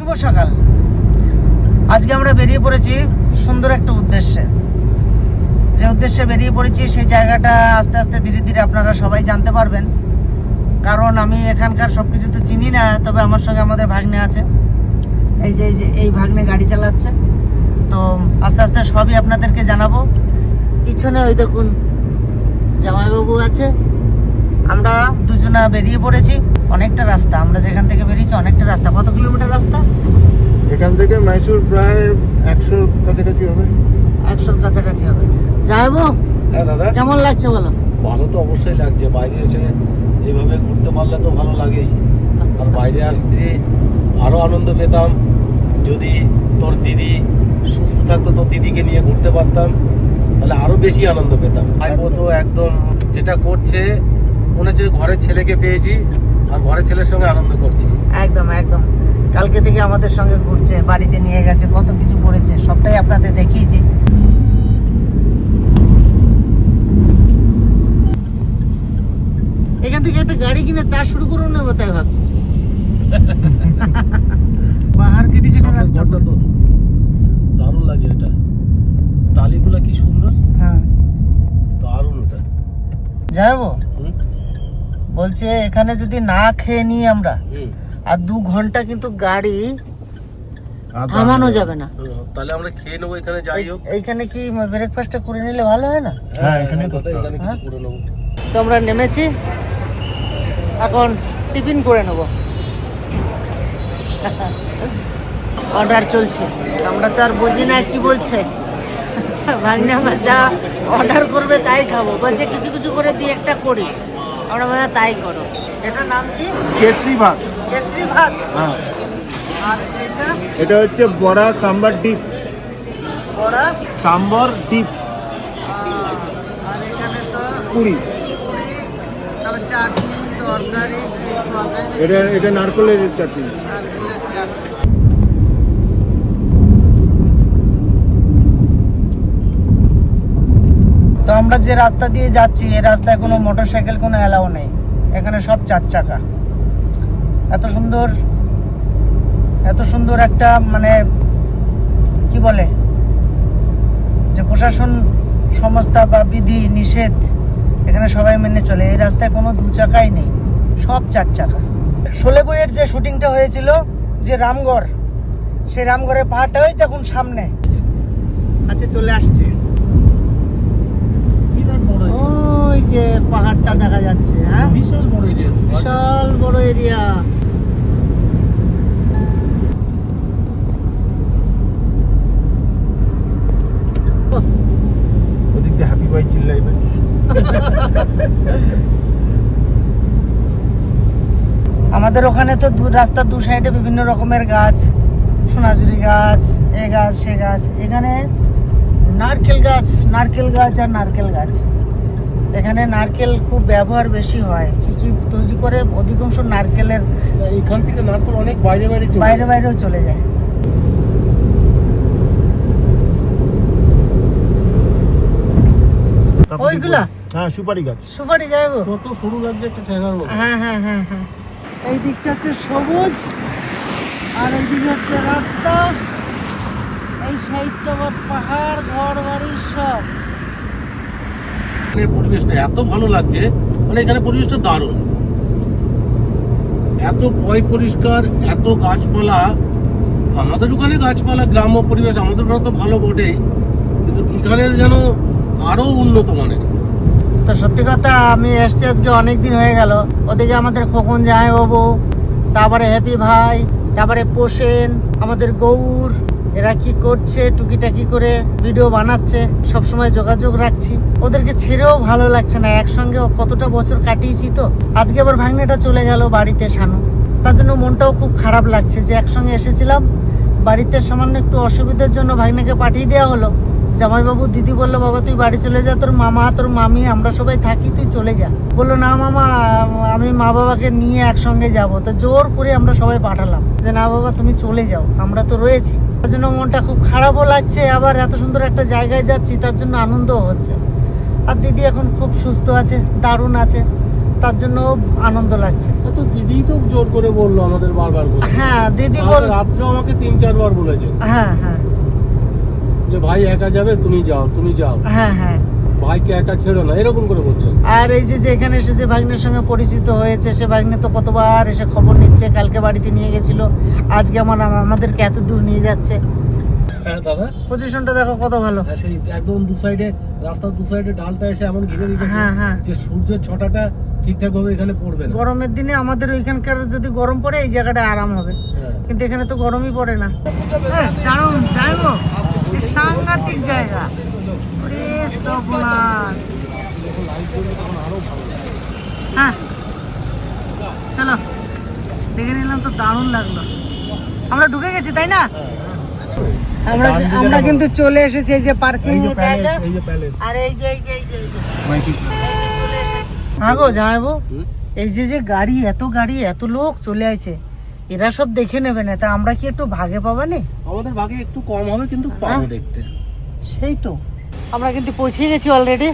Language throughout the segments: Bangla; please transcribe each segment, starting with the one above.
শুভ সকাল। আজকে আমরা বেরিয়ে পড়েছি সুন্দর একটা উদ্দেশ্যে। যে উদ্দেশ্যে বেরিয়ে পড়েছি সেই জায়গাটা আস্তে আস্তে ধীরে ধীরে আপনারা সবাই জানতে পারবেন। কারণ আমি এখানকার সব কিছু তো চিনি না, তবে আমার সঙ্গে আমাদের ভাগ্নে আছে। এই যে এই যে, এই ভাগ্নে গাড়ি চালাচ্ছে। তো আস্তে আস্তে সবই আপনাদেরকে জানাব। পিছনে ওই দেখুন জামাইবাবু আছে। আমরা দুজনা বেরিয়ে পড়েছি। অনেকটা রাস্তা আমরা যেখান থেকে বেরিয়েছি অনেকটা রাস্তা। কত কিলোমিটার রাস্তা? এখান থেকে মাইসুর প্রায় একশোর কাছাকাছি হবে। একশোর কাছাকাছি হবে। যাইবো হ্যাঁ দাদা। কেমন লাগছে বলো? ভালো তো অবশ্যই লাগছে বাইরে এসে এইভাবে ঘুরতে পারলে তো ভালো লাগেই। আর বাইরে আসছি আরও আনন্দ পেতাম। যদি তোর দিদি সুস্থ থাকতো তোর দিদিকে নিয়ে ঘুরতে পারতাম তাহলে আরও বেশি আনন্দ পেতাম। ভাইবো তো একদম যেটা করছে মনে হচ্ছে ঘরের ছেলেকে পেয়েছি। আর ঘরের ছেলের সঙ্গে আনন্দ করছি। একদম একদম। কালকে থেকে আমাদের সঙ্গে ঘুরছে বাড়িতে নিয়ে গেছে কত কিছু করেছে সবটাই আপনাদের দেখিয়েছি। এখান থেকে একটা গাড়ি কিনে চাষ শুরু করুন না তাই ভাবছি। পাহাড় কেটে কেটে রাস্তা তো দারুণ লাগছে এটা। টালিগুলা কি সুন্দর? হ্যাঁ। দারুণ ওটা। যাব বলছে এখানে যদি না খেয়ে নিই আমরা আর দু ঘণ্টা কিন্তু গাড়ি থামানো যাবে না। তাহলে আমরা খেয়ে নেব এখানে যাই হোক। এই- এইখানে কি ব্রেকফাস্টটা করে নিলে ভালো হয় না? হ্যাঁ, এখানে কথা, করতে হবে। এখানে হ্যাঁ? কিছু করে নেব। তো আমরা নেমেছি। এখন টিফিন করে নেব। অর্ডার চলছে। আমরা তো আর বুঝি না কি বলছে। ভাগ্নে আমার যা অর্ডার করবে তাই খাব। বলছে কিছু কিছু করে দিয়ে একটা করি। আমরা মনে তাই করো। এটার নাম কি? কেসরি ভাত। কেসরি ভাত? হ্যাঁ। আর এটা? এটা হচ্ছে বড়া সাম্বার ডিপ। বড়া? সাম্বর ডিপ। আর এখানে তো পুরি। পুরি তারপর চাটনি তরকারি তরকারি এটা এটা নারকলের চাটনি। নারকেলের চাটনি আমরা যে রাস্তা দিয়ে যাচ্ছি, এই রাস্তায় কোনো মোটরসাইকেল কোনো অ্যালাউ নেই। এখানে সব চার চাকা। এত সুন্দর এত সুন্দর একটা মানে কি বলে? যে প্রশাসন সংস্থা বা বিধি, নিষেধ, এখানে সবাই মেনে চলে। এই রাস্তায় কোনো দু চাকাই নেই। সব চার চাকা। শোলে বইয়ের যে শুটিংটা হয়েছিল, যে রামগড়, সেই রামগড়ের পাহাড়টা ওই দেখুন সামনে। আচ্ছা চলে আসছে বিরাট বড় area। ওই যে পাহাড়টা দেখা যাচ্ছে হ্যাঁ? বিশাল বড় এরিয়া বিশাল বড় এরিয়া ওদিক দিয়ে হ্যাপি ভাই চিল্লাইবে। আমাদের ওখানে তো রাস্তার দু সাইডে বিভিন্ন রকমের গাছ সোনাঝুরি গাছ এ গাছ সে গাছ। এখানে নারকেল গাছ নারকেল গাছ আর নারকেল গাছ। এখানে নারকেল খুব ব্যবহার বেশি হয়। কি কি তৈরি করে? অধিকাংশ নারকেলের এখান থেকে নারকেল অনেক বাইরে বাইরে বাইরে বাইরেও চলে যায়। ওইগুলা? হ্যাঁ সুপারি গাছ। সুপারি যাইবো কত সরু লাগছে একটা ঠেকার হ্যাঁ হ্যাঁ হ্যাঁ হ্যাঁ। এই দিকটা হচ্ছে সবুজ আর এই দিকে হচ্ছে রাস্তা। এই সাইডটা আবার পাহাড় ঘর বাড়ি সব। পরিবেশটা এত ভালো লাগছে মানে এখানে পরিবেশটা দারুণ। এত পয় পরিষ্কার, এত গাছপালা, আমাদের ওখানে গাছপালা, গ্রাম্য পরিবেশ, আমাদের ওখানে তো ভালো বটেই, কিন্তু এখানে যেন আরও উন্নত মানের। তো সত্যি কথা, আমি এসছি আজকে অনেক দিন হয়ে গেল। ওদিকে আমাদের খোকন জামাই বাবু তারপরে হ্যাপি ভাই, তারপরে পোষেন, আমাদের গৌর এরা কি করছে, টুকিটাকি করে ভিডিও বানাচ্ছে সব সময় যোগাযোগ রাখছি। ওদেরকে ছেড়েও ভালো লাগছে না, একসঙ্গে কতটা বছর কাটিয়েছি তো। আজকে আবার ভাগ্নেটা চলে গেল বাড়িতে শানু। তার জন্য মনটাও খুব খারাপ লাগছে যে একসঙ্গে এসেছিলাম, বাড়িতে সামান্য একটু অসুবিধার জন্য ভাগ্নাকে পাঠিয়ে দেওয়া হলো। জামাইবাবু দিদি বলল বাবা তুই বাড়ি চলে যা তোর মামা তোর মামি আমরা সবাই থাকি তুই চলে যা। বলল না মামা আমি মা বাবাকে নিয়ে একসঙ্গে যাব। তো জোর করে আমরা সবাই পাঠালাম যে না বাবা তুমি চলে যাও আমরা তো রয়েছি। তার জন্য মনটা খুব খারাপও লাগছে আবার এত সুন্দর একটা জায়গায় যাচ্ছি তার জন্য আনন্দও হচ্ছে। আর দিদি এখন খুব সুস্থ আছে দারুণ আছে তার জন্য আনন্দ লাগছে। তো দিদি তো জোর করে বলল আমাদের বারবার করে। হ্যাঁ দিদি বল রাত্রেও আমাকে তিন চারবার বলেছে হ্যাঁ হ্যাঁ। যে ভাই একা যাবে তুমি যাও তুমি যাও। হ্যাঁ হ্যাঁ। ভাইকে একা ছেড়ো না এরকম করে বলছেন আর এই যে যে এখানে এসে যে ভাগ্নের সঙ্গে পরিচিত হয়েছে সে ভাগ্নে তো কতবার এসে খবর নিচ্ছে কালকে বাড়িতে নিয়ে গেছিল আজকে আমার আমাদেরকে এত দূর নিয়ে যাচ্ছে। হ্যাঁ দাদা। পজিশনটা দেখো কত ভালো। হ্যাঁ সেই একদম দু সাইডে রাস্তার দু সাইডে ডালটা এসে এমন ঘিরে দিতেছে হ্যাঁ হ্যাঁ। যে সূর্যের ছটাটা ঠিকঠাক ভাবে এখানে পড়বে না। গরমের দিনে আমাদের ওইখানকার যদি গরম পড়ে এই জায়গাটা আরাম হবে। হ্যাঁ। কিন্তু এখানে তো গরমই পড়ে না। দারুণ যাইবো? সাংঘাতিক জায়গা। ওরে সর্বনাশ। হ্যাঁ চলো। দেখে নিলাম তো দারুণ লাগল। আমরা ঢুকে গেছি তাই না? আমরা আমরা কিন্তু চলে এসেছি এই যে পার্কিং জায়গা। আর এই যে এই যে এই যে চলে এসেছি। হ্যাঁ গো জামাইবু এই যে যে গাড়ি এত গাড়ি এত লোক চলে আইছে। এরা সব দেখে নেবে না তা আমরা কি একটু ভাগে পাবা নে? আমাদের ভাগে একটু কম হবে কিন্তু পাবো হ্যাঁ। দেখতে। সেই তো। আমরা কিন্তু পৌঁছে গেছি অলরেডি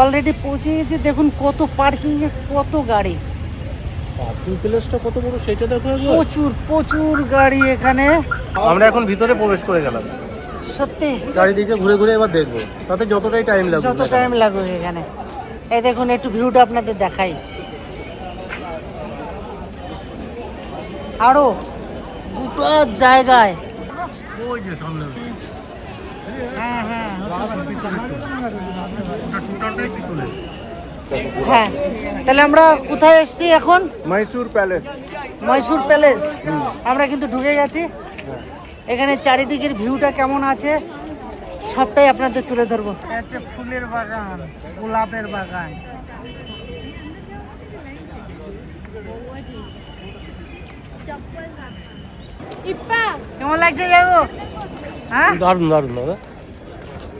অলরেডি পৌঁছে গেছি দেখুন কত পার্কিং এ কত গাড়ি। পার্কিং প্লেসটা কত বড় সেটা দেখো প্রচুর প্রচুর গাড়ি এখানে। আমরা এখন ভিতরে প্রবেশ করে গেলাম। সত্যি? চারিদিকে ঘুরে ঘুরে এবার দেখব। তাতে যতটাই টাইম লাগবে যত টাইম লাগুক এখানে। এই দেখুন একটু ভিউটা আপনাদের দেখাই। আরও দুটো জায়গায়। ওই যে সামনে। হ্যাঁ হ্যাঁ হ্যাঁ। তাহলে আমরা কোথায় এসেছি এখন? মাইসুর প্যালেস মহীশূর প্যালেস আমরা কিন্তু ঢুকে গেছি। এখানে চারিদিকের ভিউটা কেমন আছে সবটাই আপনাদের তুলে ধরবো। হচ্ছে ফুলের বাগান গোলাপের বাগান। কেমন লাগছে যাব? হ্যাঁ? দারুণ দারুণ দাদা।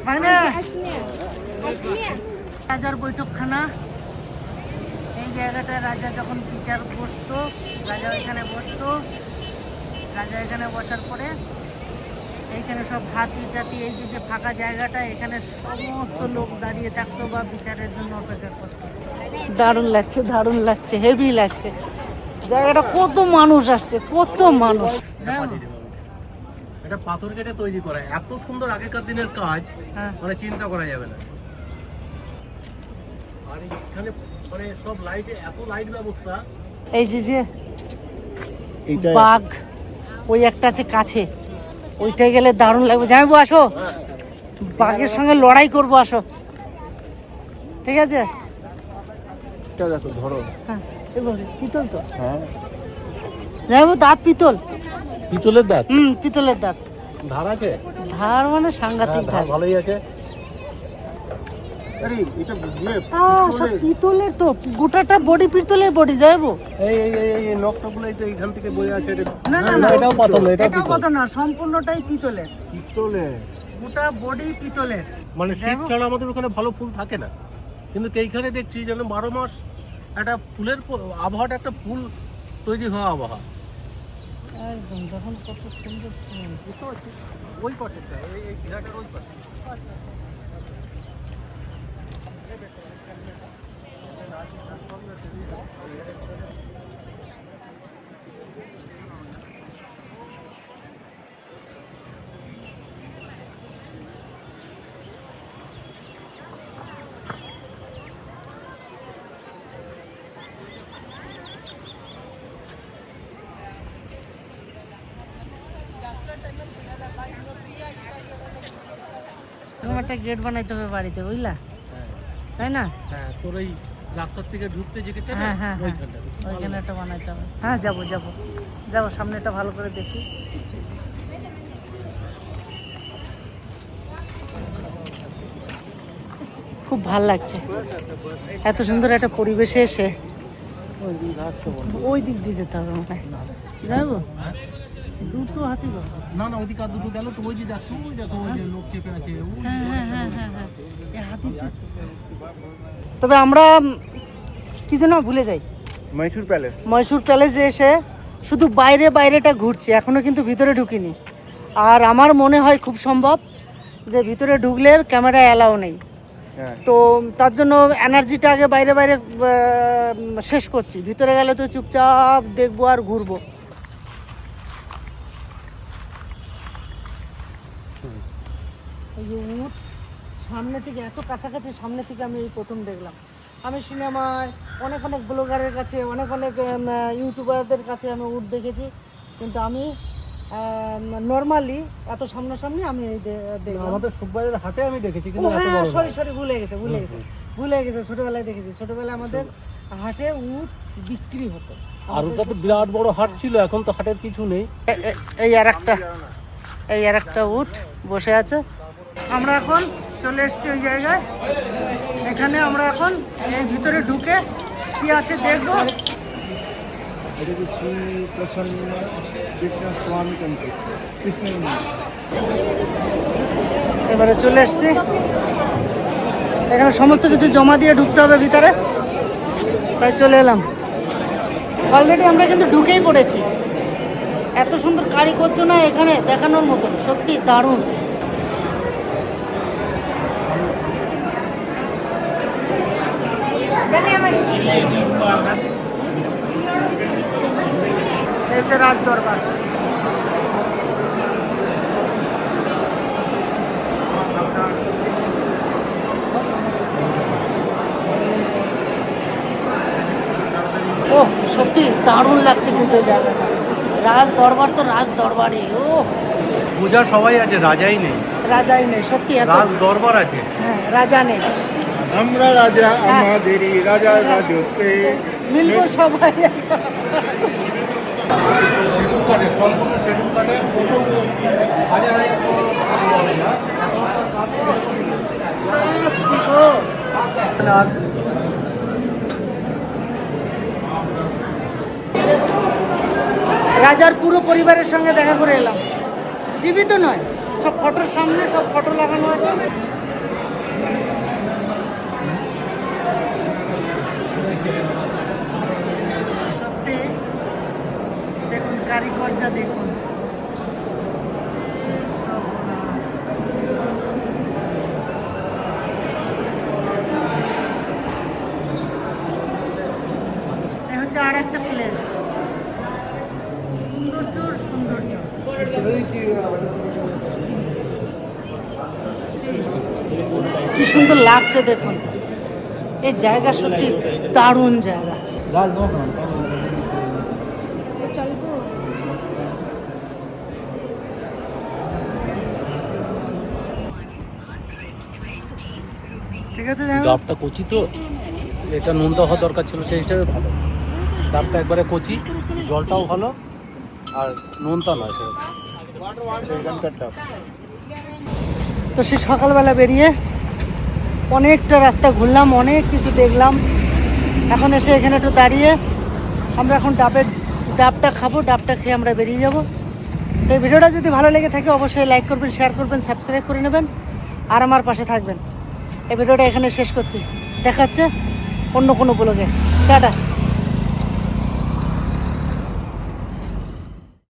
মানে রাজার বৈঠকখানা। এই জায়গাটায় রাজা যখন বিচার বসতো রাজা এখানে বসতো। রাজা এখানে বসার পরে এইখানে সব হাতি টাতি এই যে যে ফাঁকা জায়গাটা এখানে সমস্ত লোক দাঁড়িয়ে থাকতো বা বিচারের জন্য অপেক্ষা করতো। দারুণ লাগছে দারুণ লাগছে হেভি লাগছে। জায়গাটা কত মানুষ আসছে কত মানুষ। এটা পাথর কেটে তৈরি করা এত সুন্দর আগেকার দিনের কাজ হ্যাঁ। মানে চিন্তা করা যাবে না। আর এখানে মানে সব লাইটে এত লাইট ব্যবস্থা। এই যে যে বাঘ ওই একটা আছে কাছে। ওইটাই গেলে দারুণ লাগবে। জামাইবু আসো। বাঘের সঙ্গে লড়াই করব আসো। ঠিক আছে? ধরো। হ্যাঁ। পিতল তো। হ্যাঁ। দাঁত পিতল। পিতলের দাঁত? হুম পিতলের দাঁত। ধার আছে? ধার মানে হ্যাঁ সাংঘাতিক ধার ধার। ভালোই আছে। আরে এটা ইয়ে আহ, সব পিতলের। তো গোটাটা বডি পিতলের বডি যাইবো এই এই এই এই তো এইখান থেকে বয়ে আছে না না না এটাও পিতল সম্পূর্ণটাই পিতলের। পিতলে গোটা বডি পিতলের। মানে শীত ছাড়া আমাদের ওখানে ভালো ফুল থাকে না। কিন্তু এইখানে দেখছি যেন বারো মাস একটা ফুলের আবহাওয়াটা একটা ফুল তৈরি হওয়া আবহাওয়া। একদম দেখুন কত সুন্দর। বুঝতে পারছি ওই পাশেরটা এই ঘেরাটার ওই পাশে। এরকম একটা গেট বানাইতে হবে বাড়িতে বুঝলা? তাই না? হ্যাঁ তোর ওই রাস্তার থেকে ঢুকতে যে গেটটা হ্যাঁ, হ্যাঁ, হ্যাঁ। ওইখানে একটা বানাইতে হবে। হ্যাঁ যাব যাব। যাব সামনেটা ভালো করে দেখি। খুব ভালো লাগছে। এত সুন্দর একটা পরিবেশে এসে। ওই দিক দিয়ে যেতে হবে হয়। যাব দুটো হাতি বাবা। না না ওইদিকে দুটো গেল তো ওই যে যাচ্ছে ওই দেখো ওই যে লোক চেপে আছে হ্যাঁ হ্যাঁ হ্যাঁ হ্যাঁ হ্যাঁ। তবে আমরা কি যেন ভুলে যাই। মাইসুর প্যালেস মহীশূর প্যালেসে এসে শুধু বাইরে বাইরেটা ঘুরছি এখনও কিন্তু ভিতরে ঢুকিনি। আর আমার মনে হয় খুব সম্ভব যে ভিতরে ঢুকলে ক্যামেরা অ্যালাউ নেই। তো তার জন্য এনার্জিটা আগে বাইরে বাইরে শেষ করছি। ভিতরে গেলে তো চুপচাপ দেখব আর ঘুরবো এই যে উট সামনে থেকে এত কাছাকাছি সামনে থেকে আমি এই প্রথম দেখলাম। আমি সিনেমায় অনেক অনেক ব্লগারের কাছে অনেক অনেক ইউটিউবারদের কাছে আমি উট দেখেছি। কিন্তু আমি নর্মালি এত সামনাসামনি আমি এই দে- দেখলাম। আমাদের সুখবাইয়ের হাটে আমি দেখেছি ও হ্যাঁ সরি সরি ভুলে গেছে ভুলে গেছে ভুলে গেছে ছোটবেলায় দেখেছি। ছোটবেলায় আমাদের হাটে উট বিক্রি হতো। আর ওটা তো বিরাট বড় হাট ছিল এখন তো হাটের কিছু নেই। এই আর একটা এই আর একটা উট বসে আছে। আমরা এখন চলে এসেছি ওই জায়গায়। এখানে আমরা এখন এই ভিতরে ঢুকে কি আছে দেখব। এবারে চলে এসেছি। এখানে সমস্ত কিছু জমা দিয়ে ঢুকতে হবে ভিতরে। তাই চলে এলাম। অলরেডি আমরা কিন্তু ঢুকেই পড়েছি। এত সুন্দর কারি করছ না এখানে দেখানোর মতন। সত্যি দারুণ এই হচ্ছে রাজ দরবার ও সত্যি দারুণ লাগছে কিন্তু জায়গাটা। রাজ দরবার তো রাজ দরবারে ও। পূজা সবাই আছে রাজাই নেই। রাজাই নেই সত্যি রাজ দরবার আছে। হ্যাঁ রাজা নেই। আমরা রাজা হ্যাঁ। আমাদেরই রাজা রাজত্বে। মিলবো সবাই। রাজার পুরো পরিবারের সঙ্গে দেখা করে এলাম। জীবিত নয় সব ফটোর সামনে সব ফটো লাগানো আছে। কারিগরজা দেখুন। হচ্ছে আর একটা প্লেস সৌন্দর্য সৌন্দর্য। কি সুন্দর লাগছে দেখুন। এই জায়গা সত্যি দারুণ জায়গা। ঠিক আছে ডাবটা কচি তো এটা নোনতা হওয়া দরকার ছিল সেই হিসাবে ভালো। ডাবটা একবারে কচি জলটাও ভালো আর নোনতা নয় সেরকম। তো সে সকালবেলা বেরিয়ে অনেকটা রাস্তা ঘুরলাম অনেক কিছু দেখলাম। এখন এসে এখানে একটু দাঁড়িয়ে আমরা এখন ডাবের ডাবটা খাব ডাবটা খেয়ে আমরা বেরিয়ে যাব। তো এই ভিডিওটা যদি ভালো লেগে থাকে অবশ্যই লাইক করবেন শেয়ার করবেন সাবস্ক্রাইব করে নেবেন আর আমার পাশে থাকবেন। এই ভিডিওটা এখানে শেষ করছি। দেখাচ্ছে অন্য কোনো ব্লগে। টাটা।